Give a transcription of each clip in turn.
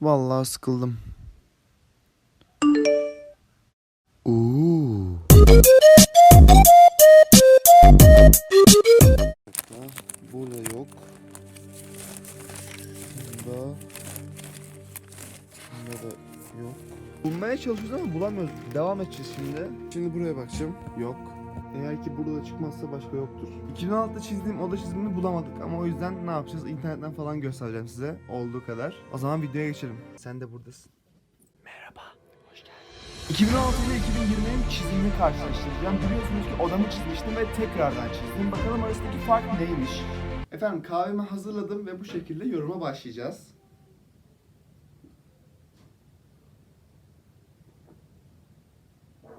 Vallahi sıkıldım. Oo. Burada yok. Bunda. Bunda da yok. Bulmaya çalışıyoruz ama bulamıyoruz. Devam edeceğiz şimdi. Şimdi buraya bakacağım. Yok. Eğer ki burada da çıkmazsa başka yoktur. 2016'da çizdiğim oda çizimini bulamadık ama o yüzden ne yapacağız? İnternetten falan göstereceğim size olduğu kadar. O zaman videoya geçelim. Sen de buradasın. Merhaba. Hoş geldin. 2016 ile 2020'nin çizimini karşılaştıracağım. Biliyorsunuz ki odamı çizmiştim ve tekrardan çizdim. Bakalım arasındaki fark neymiş? Efendim kahvemi hazırladım ve bu şekilde yoruma başlayacağız.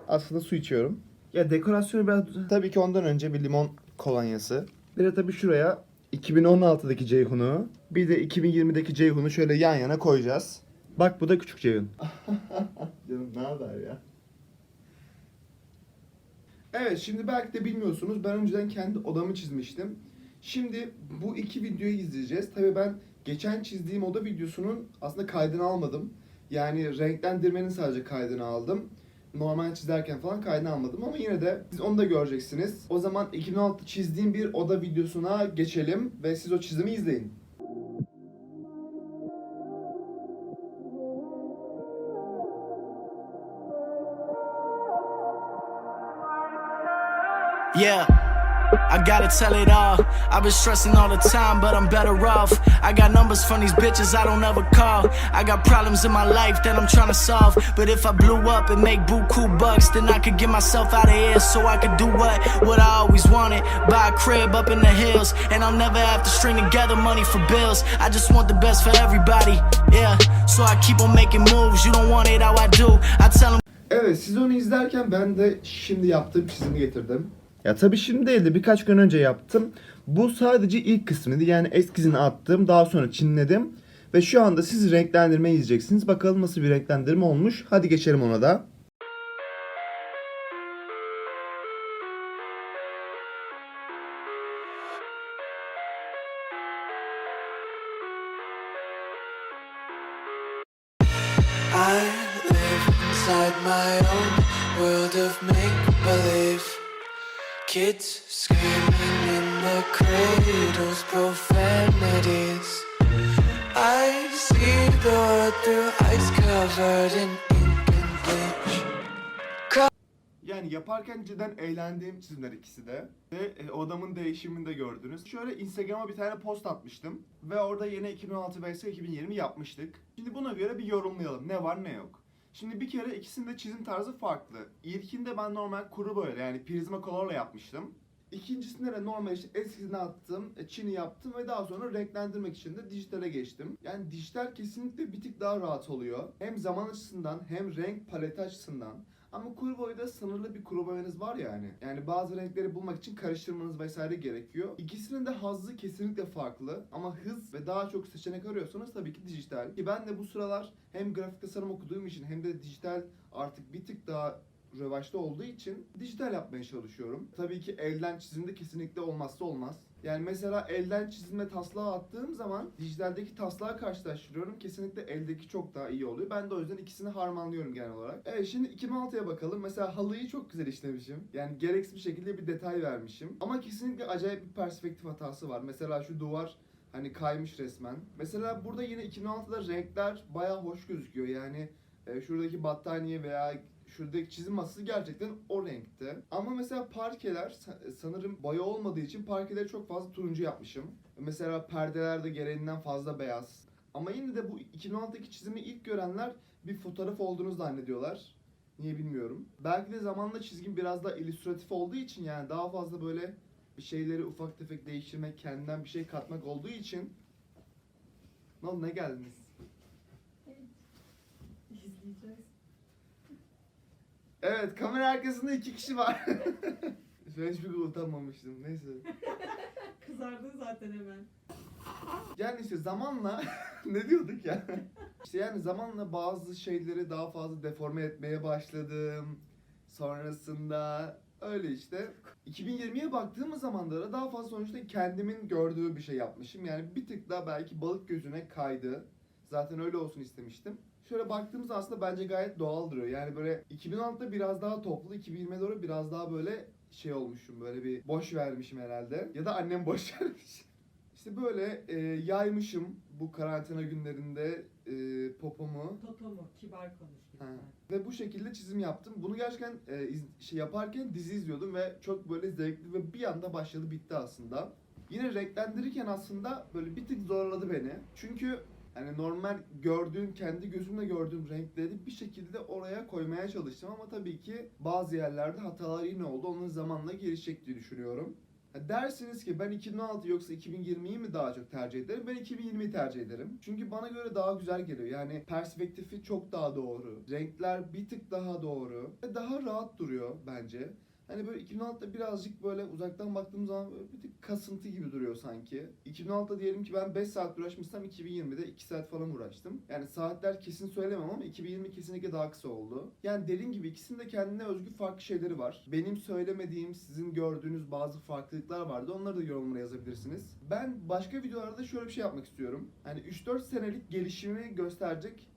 Aslında su içiyorum. Ya dekorasyonu biraz... Tabii ki ondan önce bir limon kolonyası. Bir de tabii şuraya 2016'daki Ceyhun'u bir de 2020'deki Ceyhun'u şöyle yan yana koyacağız. Bak bu da küçük Ceyhun. Canım ne haber ya? Evet şimdi belki de bilmiyorsunuz ben önceden kendi odamı çizmiştim. Şimdi bu iki videoyu izleyeceğiz. Tabii ben geçen çizdiğim oda videosunun aslında kaydını almadım. Yani renklendirmenin sadece kaydını aldım. Normal çizerken falan kaydını almadım ama yine de siz onu da göreceksiniz. O zaman 2016 çizdiğim bir oda videosuna geçelim ve siz o çizimi izleyin. Yeah. I gotta tell it all. I've been stressing all the time, but I'm better off. I got numbers from these bitches I don't ever call. I got problems in my life that I'm trying to solve. But if I blew up and make boo cool bucks, then I could get myself out of here so I could do what what I always wanted. Buy a crib up in the hills, and I'll never have to string together money for bills. I just want the best for everybody. Yeah. So I keep on making moves. You don't want it how I do. I tell 'em Evet siz onu izlerken ben de şimdi yaptığım çizimi getirdim. Ya tabii şimdi değil de birkaç gün önce yaptım. Bu sadece ilk kısmıydı. Yani eskizini attım. Daha sonra çinledim. Ve şu anda siz renklendirme izleyeceksiniz. Bakalım nasıl bir renklendirme olmuş. Hadi geçelim ona da. I live inside my own world of. Kids screaming in the cradles, profanities. I see the world through ice covered in ink and bleach. Yani yaparken cidden eğlendiğim çizimler ikisi de. Ve e, odamın değişimini de gördünüz. Şöyle Instagram'a bir tane post atmıştım. Ve orada yine 2016 vs 2020 yapmıştık. Şimdi buna göre bir yorumlayalım. Ne var ne yok. Şimdi bir kere ikisinin de çizim tarzı farklı. İlkinde ben normal kuru boyayla yani Prismacolor'la yapmıştım. İkincisinde de normal işte eskizini attım, e, çini yaptım ve daha sonra renklendirmek için de dijitale geçtim. Yani dijital kesinlikle bir tık daha rahat oluyor. Hem zaman açısından hem renk paleti açısından. Ama kuru boyada sınırlı bir kuru boyanız var yani. Yani bazı renkleri bulmak için karıştırmanız vesaire gerekiyor. İkisinin de hazzı kesinlikle farklı. Ama hız ve daha çok seçenek arıyorsanız tabii ki dijital. Ki ben de bu sıralar hem grafik tasarım okuduğum için hem de dijital artık bir tık daha rövaşta olduğu için dijital yapmaya çalışıyorum. Tabii ki elden çizimde kesinlikle olmazsa olmaz. Yani mesela elden çizime taslağı attığım zaman dijitaldeki taslağı karşılaştırıyorum. Kesinlikle eldeki çok daha iyi oluyor. Ben de o yüzden ikisini harmanlıyorum genel olarak. Evet şimdi 2006'ya bakalım. Mesela halıyı çok güzel işlemişim. Yani gereksiz bir şekilde bir detay vermişim. Ama kesinlikle acayip bir perspektif hatası var. Mesela şu duvar hani kaymış resmen. Mesela burada yine 2006'da renkler bayağı hoş gözüküyor. Yani e, şuradaki battaniye veya şuradaki çizim masası gerçekten o renkte. Ama mesela parkeler sa- sanırım boya olmadığı için parkeleri çok fazla turuncu yapmışım. Mesela perdeler de gereğinden fazla beyaz. Ama yine de bu 2016'daki çizimi ilk görenler bir fotoğraf olduğunu zannediyorlar. Niye bilmiyorum. Belki de zamanla çizgim biraz daha illüstratif olduğu için yani daha fazla böyle bir şeyleri ufak tefek değiştirmek, kendinden bir şey katmak olduğu için ne oldu ne geldiniz? Evet kamera arkasında iki kişi var. Ben hiçbir gün utanmamıştım. Neyse. Kızardın zaten hemen. Yani işte zamanla ne diyorduk ya? İşte yani zamanla bazı şeyleri daha fazla deforme etmeye başladım. Sonrasında öyle işte. 2020'ye baktığımız zaman da daha fazla sonuçta kendimin gördüğü bir şey yapmışım. Yani bir tık daha belki balık gözüne kaydı. Zaten öyle olsun istemiştim. Şöyle baktığımızda aslında bence gayet doğal duruyor. Yani böyle 2016'da biraz daha toplu, 2020'ye doğru biraz daha böyle şey olmuşum. Böyle bir boş vermişim herhalde. Ya da annem boş vermiş. İşte böyle e, yaymışım bu karantina günlerinde e, popomu. Totomu, kibar konuş. Ha. Ve bu şekilde çizim yaptım. Bunu gerçekten e, iz- şey yaparken dizi izliyordum ve çok böyle zevkli ve bir anda başladı bitti aslında. Yine renklendirirken aslında böyle bir tık zorladı beni. Çünkü hani normal gördüğüm, kendi gözümle gördüğüm renkleri bir şekilde oraya koymaya çalıştım ama tabii ki bazı yerlerde hatalar yine oldu. Onun zamanla gelişecek diye düşünüyorum. Dersiniz ki ben 2016 yoksa 2020'yi mi daha çok tercih ederim? Ben 2020'yi tercih ederim. Çünkü bana göre daha güzel geliyor. Yani perspektifi çok daha doğru. Renkler bir tık daha doğru. Ve daha rahat duruyor bence. Hani böyle 2016'da birazcık böyle uzaktan baktığım zaman böyle bir tık kasıntı gibi duruyor sanki. 2016'da diyelim ki ben 5 saat uğraşmışsam 2020'de 2 saat falan uğraştım. Yani saatler kesin söylemem ama 2020 kesinlikle daha kısa oldu. Yani dediğim gibi ikisinin de kendine özgü farklı şeyleri var. Benim söylemediğim, sizin gördüğünüz bazı farklılıklar vardı. Onları da yorumlara yazabilirsiniz. Ben başka videolarda şöyle bir şey yapmak istiyorum. Hani 3-4 senelik gelişimi gösterecek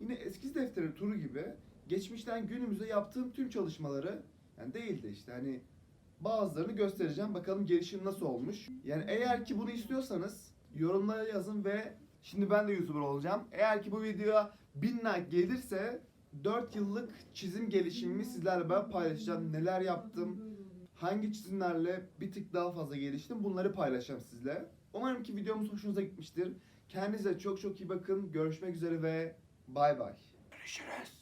yine eskiz defteri turu gibi geçmişten günümüze yaptığım tüm çalışmaları yani değil de işte hani bazılarını göstereceğim. Bakalım gelişim nasıl olmuş. Yani eğer ki bunu istiyorsanız yorumlara yazın ve şimdi ben de YouTuber olacağım. Eğer ki bu videoya 1000 like gelirse 4 yıllık çizim gelişimimi sizlerle ben paylaşacağım. Neler yaptım, hangi çizimlerle bir tık daha fazla geliştim bunları paylaşacağım sizle. Umarım ki videomuz hoşunuza gitmiştir. Kendinize çok çok iyi bakın. Görüşmek üzere ve bay bay. Görüşürüz.